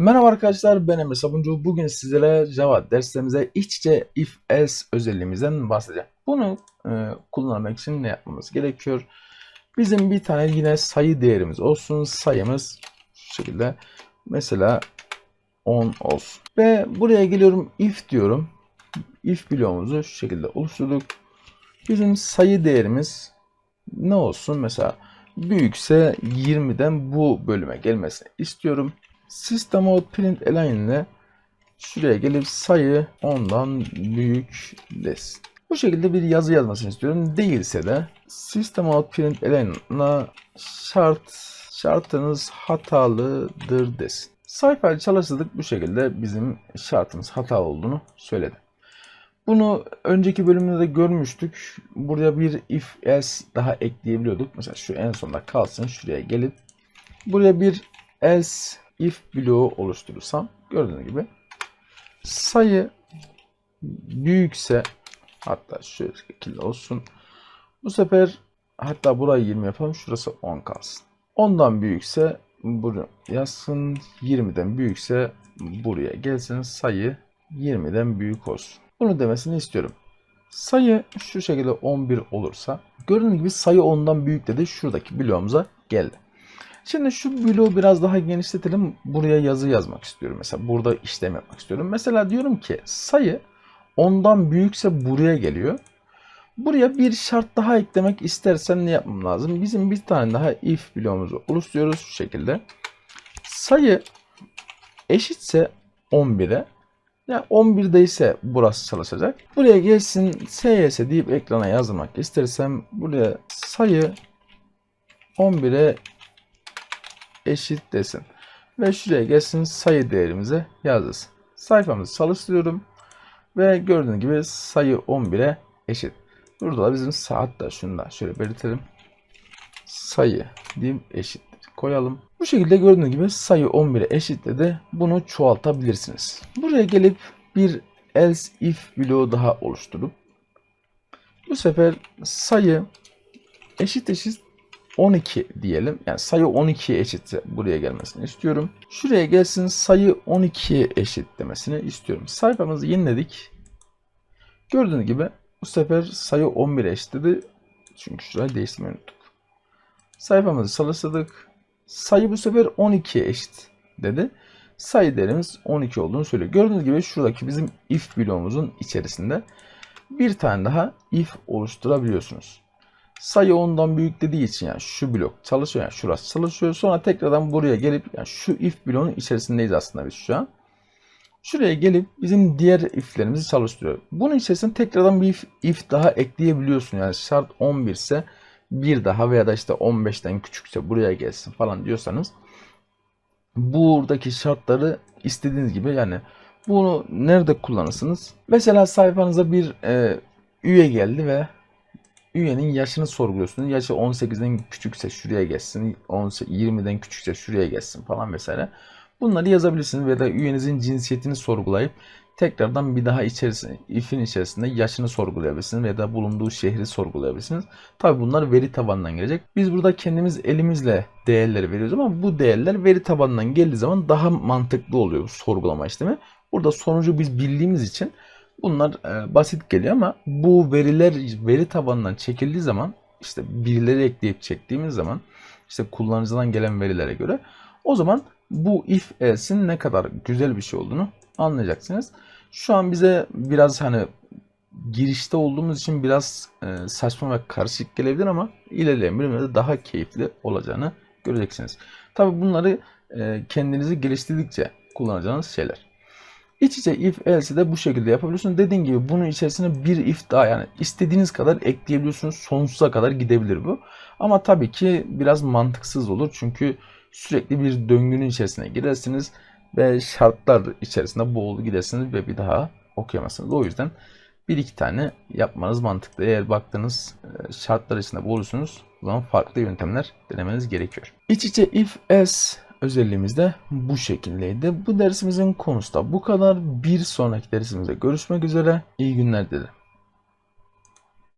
Merhaba arkadaşlar ben Emre Sabuncu. Bugün sizlere Java derslerimize iç içe if else özelliğimizden bahsedeceğim. Bunu e, kullanmak için ne yapmamız gerekiyor? Bizim bir tane yine sayı değerimiz olsun. Sayımız şu şekilde mesela 10 olsun. Ve buraya geliyorum if diyorum. If bloğumuzu şu şekilde oluşturduk. Bizim sayı değerimiz ne olsun? Mesela büyükse 20'den bu bölüme gelmesini istiyorum. System out print align ile şuraya gelip sayı 10'dan büyük desin. Bu şekilde bir yazı yazmasını istiyorum. Değilse de system out print align'la şart şartınız hatalıdır desin. Sayfayı çalıştırdık bu şekilde bizim şartımız hata olduğunu söyledi. Bunu önceki bölümde de görmüştük. Buraya bir if else daha ekleyebiliyorduk. Mesela şu en sonda kalsın. Şuraya gelip buraya bir else if bloğu oluşturursam gördüğünüz gibi sayı büyükse hatta şu şekilde olsun. Bu sefer hatta burayı 20 yapalım. Şurası 10 kalsın. 10'dan büyükse bunu yazsın. 20'den büyükse buraya gelsin. Sayı 20'den büyük olsun. Bunu demesini istiyorum. Sayı şu şekilde 11 olursa gördüğünüz gibi sayı 10'dan büyük dedi. Şuradaki bloğumuza geldi. Şimdi şu bloğu biraz daha genişletelim. Buraya yazı yazmak istiyorum. Mesela burada işlem yapmak istiyorum. Mesela diyorum ki sayı 10'dan büyükse buraya geliyor. Buraya bir şart daha eklemek istersem ne yapmam lazım? Bizim bir tane daha if bloğumuzu oluşturuyoruz şu şekilde. Sayı eşitse 11'e yani 11'de ise burası çalışacak. Buraya gelsin cs deyip ekrana yazmak istersem buraya sayı 11'e eşit desin. Ve şuraya gelsin sayı değerimize yazılsın. Sayfamızı çalıştırıyorum. Ve gördüğünüz gibi sayı 11'e eşit. Burada da bizim saat da şunu da şöyle belirtelim. Sayı diyeyim eşit koyalım. Bu şekilde gördüğünüz gibi sayı 11'e eşitledi. Bunu çoğaltabilirsiniz. Buraya gelip bir else if bloğu daha oluşturup bu sefer sayı eşit eşit 12 diyelim. Yani sayı 12'ye eşitse buraya gelmesini istiyorum. Şuraya gelsin sayı 12'ye eşit demesini istiyorum. Sayfamızı yeniledik. Gördüğünüz gibi bu sefer sayı 11'e eşitledi. Çünkü şurayı değiştirmeyi unuttuk. Sayfamızı çalıştırdık. Sayı bu sefer 12'ye eşit dedi. Sayı değerimiz 12 olduğunu söylüyor. Gördüğünüz gibi şuradaki bizim if bloğumuzun içerisinde bir tane daha if oluşturabiliyorsunuz sayı ondan büyük dediği için yani şu blok çalışıyor yani şurası çalışıyor. Sonra tekrardan buraya gelip yani şu if bloğunun içerisindeyiz aslında biz şu an. Şuraya gelip bizim diğer if'lerimizi çalıştırıyor. Bunun içerisine tekrardan bir if, if daha ekleyebiliyorsun. Yani şart 11 ise bir daha veya da işte 15'ten küçükse buraya gelsin falan diyorsanız buradaki şartları istediğiniz gibi yani bunu nerede kullanırsınız? Mesela sayfanıza bir e, üye geldi ve üyenin yaşını sorguluyorsunuz. Yaşı 18'den küçükse şuraya geçsin, 20'den küçükse şuraya geçsin falan vesaire. Bunları yazabilirsiniz veya da üyenizin cinsiyetini sorgulayıp tekrardan bir daha içerisinde, if'in içerisinde yaşını sorgulayabilirsiniz veya da bulunduğu şehri sorgulayabilirsiniz. Tabi bunlar veri tabanından gelecek. Biz burada kendimiz elimizle değerleri veriyoruz ama bu değerler veri tabanından geldiği zaman daha mantıklı oluyor sorgulama işlemi. Burada sonucu biz bildiğimiz için Bunlar e, basit geliyor ama bu veriler veri tabanından çekildiği zaman işte birileri ekleyip çektiğimiz zaman işte kullanıcıdan gelen verilere göre o zaman bu if else'in ne kadar güzel bir şey olduğunu anlayacaksınız. Şu an bize biraz hani girişte olduğumuz için biraz e, saçma ve karışık gelebilir ama ilerleyen bölümlerde daha keyifli olacağını göreceksiniz. Tabi bunları e, kendinizi geliştirdikçe kullanacağınız şeyler. İç içe if else de bu şekilde yapabiliyorsunuz. Dediğim gibi bunun içerisine bir if daha yani istediğiniz kadar ekleyebiliyorsunuz. Sonsuza kadar gidebilir bu. Ama tabii ki biraz mantıksız olur. Çünkü sürekli bir döngünün içerisine girersiniz ve şartlar içerisinde boğulu gidersiniz ve bir daha okuyamazsınız. O yüzden bir iki tane yapmanız mantıklı. Eğer baktığınız e, şartlar içinde boğulursunuz o zaman farklı yöntemler denemeniz gerekiyor. İç içe if else özelliğimiz de bu şekildeydi. Bu dersimizin konusu da bu kadar. Bir sonraki dersimizde görüşmek üzere. İyi günler dilerim.